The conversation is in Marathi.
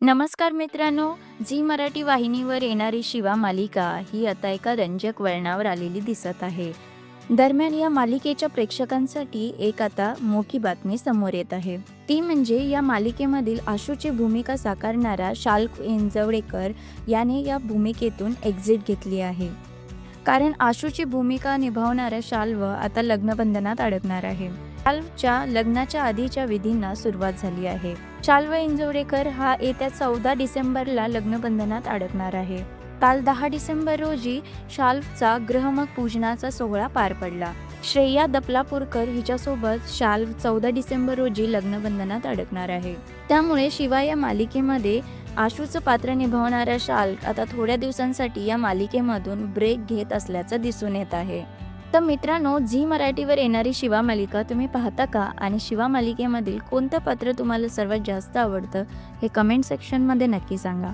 नमस्कार मित्रांनो झी मराठी वाहिनीवर येणारी शिवा मालिका ही आता एका रंजक वळणावर आलेली दिसत आहे. दरम्यान या मालिकेच्या प्रेक्षकांसाठी एक आता मोठी बातमी समोर येत आहे. ती म्हणजे या मालिकेमधील आशूची भूमिका साकारणारा शाल्क इंजवडेकर याने या भूमिकेतून एक्झिट घेतली आहे. कारण आशूची भूमिका निभावणाऱ्या शाल्व आता लग्नबंधनात अडकणार आहे. शाल्वच्या लग्नाच्या आधीच्या विधींना सुरुवात झाली आहे. शाल्व इंजोरेकर हा येत्या चौदा डिसेंबरला लग्नबंधनात अडकणार आहे. काल दहा डिसेंबर रोजी शाल्वचा ग्रहमक पूजनाचा सोहळा पार पडला. श्रेया दपलापूरकर हिच्यासोबत शाल्व चौदा डिसेंबर रोजी लग्नबंधनात अडकणार आहे. त्यामुळे शिवाय या मालिकेमध्ये आशूचं पात्र निभावणाऱ्या शाल्क आता थोड्या दिवसांसाठी या मालिकेमधून ब्रेक घेत असल्याचं दिसून येत आहे. तर मित्रांनो झी मराठीवर येणारी शिवा मालिका तुम्ही पाहता का? आणि शिवा मालिकेमधील कोणतं पात्र तुम्हाला सर्वात जास्त आवडतं? हे कमेंट सेक्शनमध्ये नक्की सांगा.